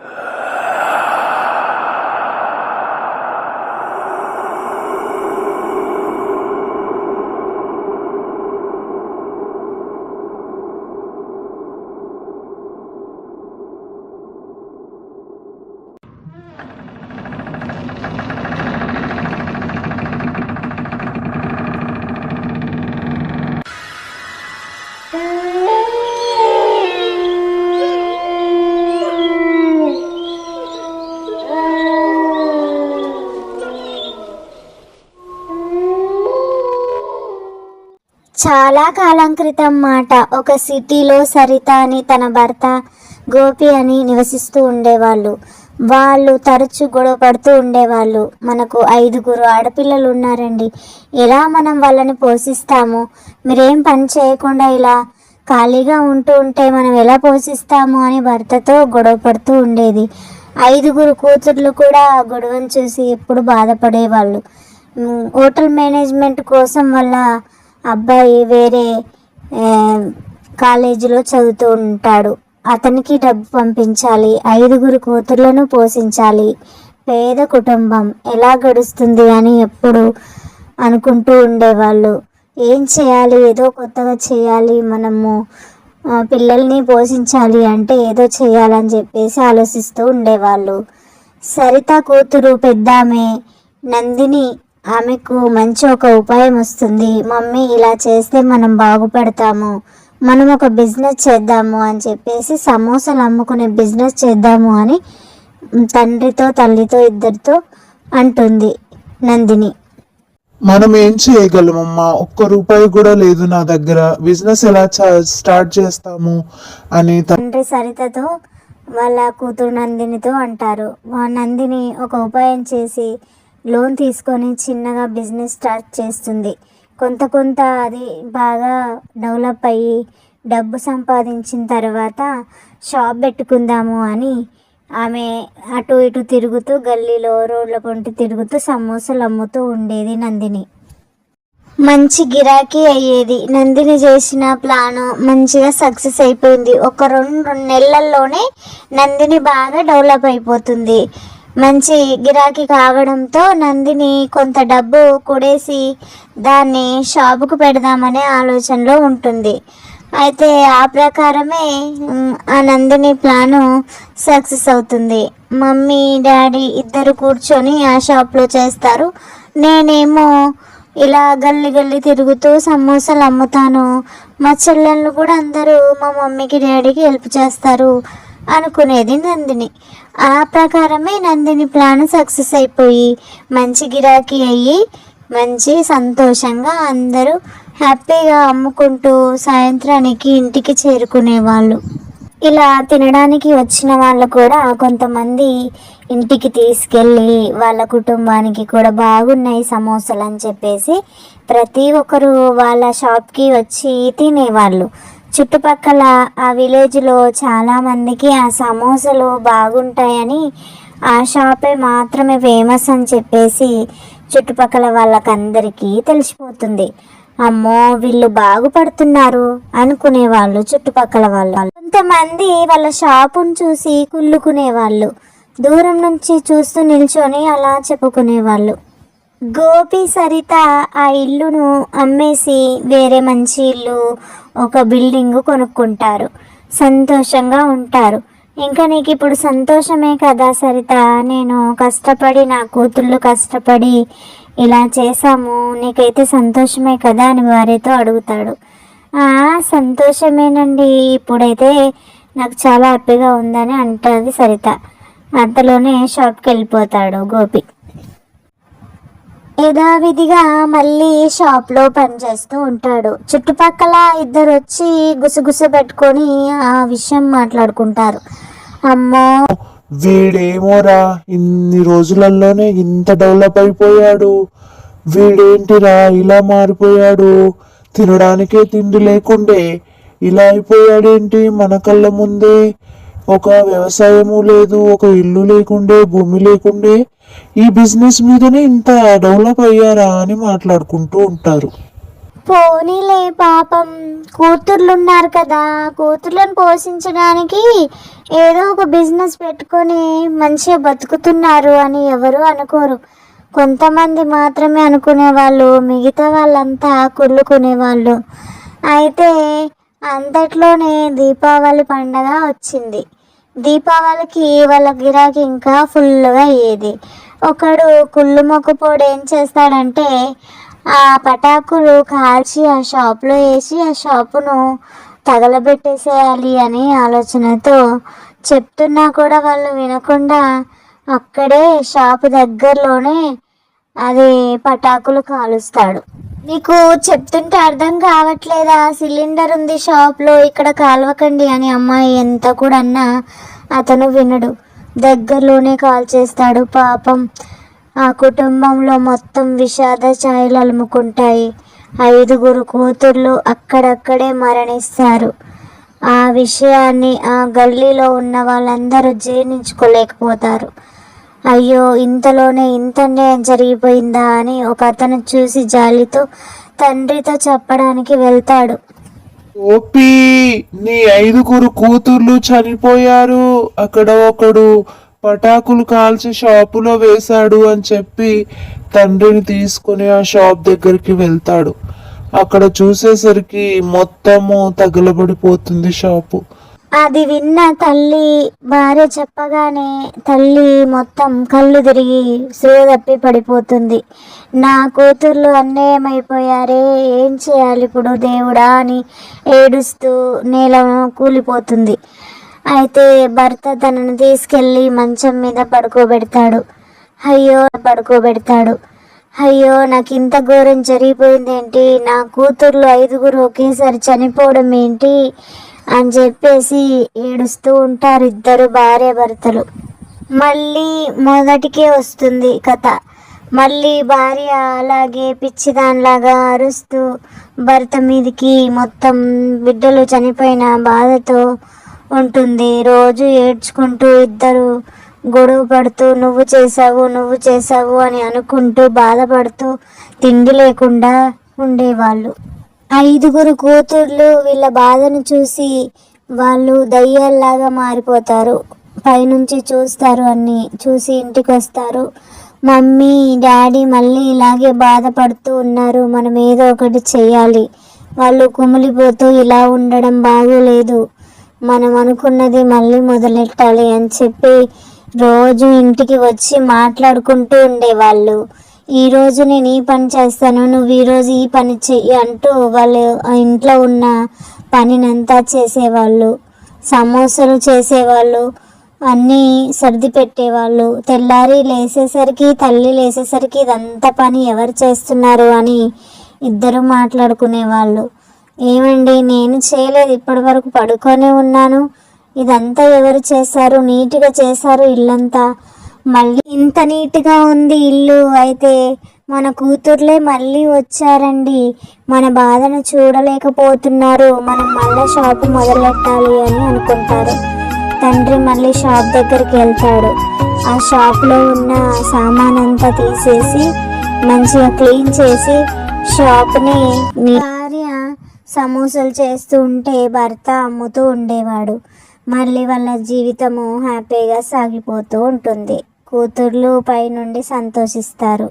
Uh... చాలా కాలం క్రితం మాట. ఒక సిటీలో సరిత అని తన భర్త గోపి అని నివసిస్తూ ఉండేవాళ్ళు. వాళ్ళు తరచు గొడవ పడుతూ ఉండేవాళ్ళు. మనకు ఐదుగురు ఆడపిల్లలు ఉన్నారండి ఎలా మనం వాళ్ళని పోషిస్తాము? మీరేం పని చేయకుండా ఇలా ఖాళీగా ఉంటూ ఉంటే మనం ఎలా పోషిస్తాము అని భర్తతో గొడవ పడుతూ ఉండేది. ఐదుగురు కూతుర్లు కూడా ఆ గొడవను చూసి ఎప్పుడు బాధపడేవాళ్ళు. హోటల్ మేనేజ్మెంట్ కోసం వల్ల అబ్బాయి వేరే కాలేజీలో చదువుతూ ఉంటాడు. అతనికి డబ్బు పంపించాలి ఐదుగురు కూతుర్లను పోషించాలి. పేద కుటుంబం ఎలా గడుస్తుంది అని ఎప్పుడు అనుకుంటూ ఉండేవాళ్ళు. ఏం చేయాలి ఏదో కొత్తగా చేయాలి మనము పిల్లల్ని పోషించాలి అంటే ఏదో చేయాలని చెప్పేసి ఆలోచిస్తూ ఉండేవాళ్ళు. సరిత కూతురు పెద్దామె నందిని ఆమెకు మంచి ఒక ఉపాయం వస్తుంది. మమ్మీ ఇలా చేస్తే మనం బాగుపడతాము. మనం ఒక బిజినెస్ చేద్దాము అని చెప్పేసి సమోసాలు అమ్ముకునే బిజినెస్ చేద్దాము అని తండ్రితో తల్లితో ఇద్దరితో అంటుంది నందిని. మనం ఏం చేయగలమమ్మా? ఒక్క రూపాయి కూడా లేదు నా దగ్గర. బిజినెస్ ఎలా స్టార్ట్ చేస్తాము? అని తండ్రి సరితతో వాళ్ళ కూతురు నందినితో అంటారు. నందిని ఒక ఉపాయం చేసి లోన్ తీసుకొని చిన్నగా బిజినెస్ స్టార్ట్ చేస్తుంది. కొంత కొంత అది బాగా డెవలప్ అయ్యి డబ్బు సంపాదించిన తర్వాత షాప్ పెట్టుకుందాము అని ఆమె అటు ఇటు తిరుగుతూ గల్లీలో రోడ్ల పొంటి తిరుగుతూ సమోసాలు అమ్ముతూ ఉండేది నందిని. మంచి గిరాకీ అయ్యేది. నందిని చేసిన ప్లాను మంచిగా సక్సెస్ అయిపోయింది. ఒక రెండు రెండు నెలల్లోనే నందిని బాగా డెవలప్ అయిపోతుంది. మంచి గిరాకీ కావడంతో నందిని కొంత డబ్బు కూడేసి దాన్ని షాపుకు పెడదామనే ఆలోచనలో ఉంటుంది. అయితే ఆ ప్రకారమే ఆ నందిని ప్లాను సక్సెస్ అవుతుంది. మమ్మీ డాడీ ఇద్దరు కూర్చొని ఆ షాప్లో చేస్తారు. నేనేమో ఇలా గల్లి గల్లి తిరుగుతూ సమోసాలు అమ్ముతాను. మా చెల్లెళ్ళు కూడా అందరూ మా మమ్మీకి డాడీకి హెల్ప్ చేస్తారు అనుకునేది నందిని. ఆ ప్రకారమే నందిని ప్లాన్ సక్సెస్ అయిపోయి మంచి గిరాకీ అయ్యి మంచి సంతోషంగా అందరూ హ్యాపీగా అమ్ముకుంటూ సాయంత్రానికి ఇంటికి చేరుకునేవాళ్ళు. ఇలా తినడానికి వచ్చిన వాళ్ళు కూడా కొంతమంది ఇంటికి తీసుకెళ్ళి వాళ్ళ కుటుంబానికి కూడా బాగున్నాయి సమోసాలు అని చెప్పేసి ప్రతి ఒక్కరు వాళ్ళ షాప్కి వచ్చి తినేవాళ్ళు. చుట్టుపక్కల ఆ విలేజ్లో చాలామందికి ఆ సమోసాలు బాగుంటాయని ఆ షాపే మాత్రమే ఫేమస్ అని చెప్పేసి చుట్టుపక్కల వాళ్ళకందరికీ తెలిసిపోతుంది. అమ్మో వీళ్ళు బాగుపడుతున్నారు అనుకునేవాళ్ళు చుట్టుపక్కల వాళ్ళు. కొంతమంది వాళ్ళ షాపును చూసి కుళ్ళుకునేవాళ్ళు. దూరం నుంచి చూస్తూ నిల్చొని అలా చెప్పుకునేవాళ్ళు. గోపి సరిత ఆ ఇల్లును అమ్మేసి వేరే మంచి ఇల్లు ఒక బిల్డింగ్ కొనుక్కుంటారు. సంతోషంగా ఉంటారు. ఇంకా నీకు ఇప్పుడు సంతోషమే కదా సరిత? నేను కష్టపడి నా కూతుళ్ళు కష్టపడి ఇలా చేశాము. నీకైతే సంతోషమే కదా అని వారితో అడుగుతాడు. సంతోషమేనండి. ఇప్పుడైతే నాకు చాలా హ్యాపీగా ఉందని అంటుంది సరిత. అంతలోనే షాప్కి వెళ్ళిపోతాడు గోపి. యథావిధిగా మళ్ళీ షాప్లో పనిచేస్తూ ఉంటాడు. చుట్టుపక్కల ఇద్దరు వచ్చి గుసగుస పెట్టుకొని ఆ విషయం మాట్లాడుకుంటారు. అమ్మో! వీడేమోరా ఇన్ని రోజులలోనే ఇంత డెవలప్ అయిపోయాడు. వీడేంటిరా ఇలా మారిపోయాడు. తినడానికే తిండి లేకుండే ఇలా అయిపోయాడేంటి మన కళ్ళ ముందే? ఒక వ్యవసాయము లేదు ఒక ఇల్లు లేకుండే భూమి లేకుండే ఈ బిజినెస్ మీదనే ఇంత డెవలప్ అయ్యారా అని మాట్లాడుకుంటూ ఉంటారు. పోనీలే పాపం. కూతుర్లు ఉన్నారు కదా కూతుర్లను పోషించడానికి ఏదో ఒక బిజినెస్ పెట్టుకొని మంచిగా బతుకుతున్నారు అని ఎవరు అనుకోరు. కొంతమంది మాత్రమే అనుకునే వాళ్ళు మిగతా వాళ్ళంతా కుళ్ళుకునే వాళ్ళు. అయితే అంతట్లోనే దీపావళి పండగ వచ్చింది. దీపావళికి వాళ్ళ గిరాకీ ఇంకా ఫుల్గా అయ్యేది. ఒకడు కుళ్ళు మొక్కపోడు ఏం చేస్తాడంటే ఆ పటాకులు కాల్చి ఆ షాప్లో వేసి ఆ షాపును తగలబెట్టేసేయాలి అని ఆలోచనతో చెప్తున్నా కూడా వాళ్ళు వినకుండా అక్కడే షాపు దగ్గరలోనే అది పటాకులు కాలుస్తాడు. నీకు చెప్తుంటే అర్థం కావట్లేదా? సిలిండర్ ఉంది షాప్లో ఇక్కడ కాల్వకండి అని అమ్మాయి ఎంత కూడా అన్నా అతను వినడు. దగ్గరలోనే కాల్ చేస్తాడు. పాపం ఆ కుటుంబంలో మొత్తం విషాద ఛాయలు అలుముకుంటాయి. ఐదుగురు కూతుర్లు అక్కడక్కడే మరణిస్తారు. ఆ విషయాన్ని ఆ గల్లీలో ఉన్న వాళ్ళందరూ జీర్ణించుకోలేకపోతారు. అయ్యో ఇంతలోనే ఇంత అన్యాయం జరిగిపోయిందా అని ఒక అతను చూసి జాలితో తండ్రితో చెప్పడానికి వెళ్తాడు. ఓపి నీ ఐదుగురు కూతుర్లు చనిపోయారు. అక్కడ ఒకడు పటాకులు కాల్చి షాపులో వేశాడు అని చెప్పి తండ్రిని తీసుకుని ఆ షాప్ దగ్గరికి వెళ్తాడు. అక్కడ చూసేసరికి మొత్తము తగలబడిపోతుంది షాపు. అది విన్న తల్లి భార్య చెప్పగానే తల్లి మొత్తం కళ్ళు తిరిగి స్త్రీ తప్పి పడిపోతుంది. నా కూతుర్లు అన్యాయమైపోయారే ఏం చేయాలి ఇప్పుడు దేవుడా అని ఏడుస్తూ నేలను కూలిపోతుంది. అయితే భర్త తనను తీసుకెళ్ళి మంచం మీద పడుకోబెడతాడు. అయ్యో పడుకోబెడతాడు. అయ్యో నాకు ఇంత ఘోరం జరిగిపోయింది ఏంటి నా కూతుర్లు ఐదుగురు ఒకేసారి చనిపోవడం ఏంటి? అని చెప్పేసి ఏడుస్తూ ఉంటారు ఇద్దరు భార్య భర్తలు. మళ్ళీ మొదటికే వస్తుంది కథ. మళ్ళీ భార్య అలాగే పిచ్చిదానిలాగా అరుస్తూ భర్త మీదకి మొత్తం బిడ్డలు చనిపోయిన బాధతో ఉంటుంది. రోజు ఏడ్చుకుంటూ ఇద్దరు గొడవ పడుతూ నువ్వు చేసావు నువ్వు చేసావు అని అనుకుంటూ బాధపడుతూ తిండి లేకుండా ఉండేవాళ్ళు. ఐదుగురు కూతుర్లు వీళ్ళ బాధను చూసి వాళ్ళు దయ్యాల్లాగా మారిపోతారు. పైనుంచి చూస్తారు అన్ని చూసి ఇంటికి వస్తారు మమ్మీ డాడీ మళ్ళీ ఇలాగే బాధపడుతూ ఉన్నారు. మనం ఏదో ఒకటి చేయాలి. వాళ్ళు కుమిలిపోతూ ఇలా ఉండడం బాగోలేదు. మనం అనుకున్నది మళ్ళీ మొదలెట్టాలి అని చెప్పి రోజు ఇంటికి వచ్చి మాట్లాడుకుంటూ ఉండేవాళ్ళు. ఈ రోజు నేను ఈ పని చేస్తాను నువ్వు ఈ రోజు ఈ పని చెయ్యి అంటూ వాళ్ళు ఇంట్లో ఉన్న పనినంతా చేసేవాళ్ళు. సమోసాలు చేసేవాళ్ళు అన్నీ సర్ది పెట్టేవాళ్ళు. తెల్లారి లేసేసరికి తల్లి లేసేసరికి ఇదంతా పని ఎవరు చేస్తున్నారు అని ఇద్దరు మాట్లాడుకునేవాళ్ళు. ఏమండి నేను చేయలేదు ఇప్పటి వరకు పడుకొనే ఉన్నాను. ఇదంతా ఎవరు చేశారు? నీట్గా చేశారు ఇల్లంతా. మళ్ళీ ఇంత నీట్గా ఉంది ఇల్లు. అయితే మన కూతుర్లే మళ్ళీ వచ్చారండి. మన బాధను చూడలేకపోతున్నారు. మనం మళ్ళీ షాపు మొదలెట్టాలి అని అనుకుంటారు. తండ్రి మళ్ళీ షాప్ దగ్గరికి వెళ్తాడు. ఆ షాప్లో ఉన్న సామాన్ అంతా తీసేసి మంచిగా క్లీన్ చేసి షాప్ని భార్య సమోసాలు చేస్తూ ఉంటే భర్త అమ్ముతూ ఉండేవాడు. మళ్ళీ వాళ్ళ జీవితము హ్యాపీగా సాగిపోతూ ఉంటుంది. కూతుర్లు పైనుండి సంతోషిస్తారు.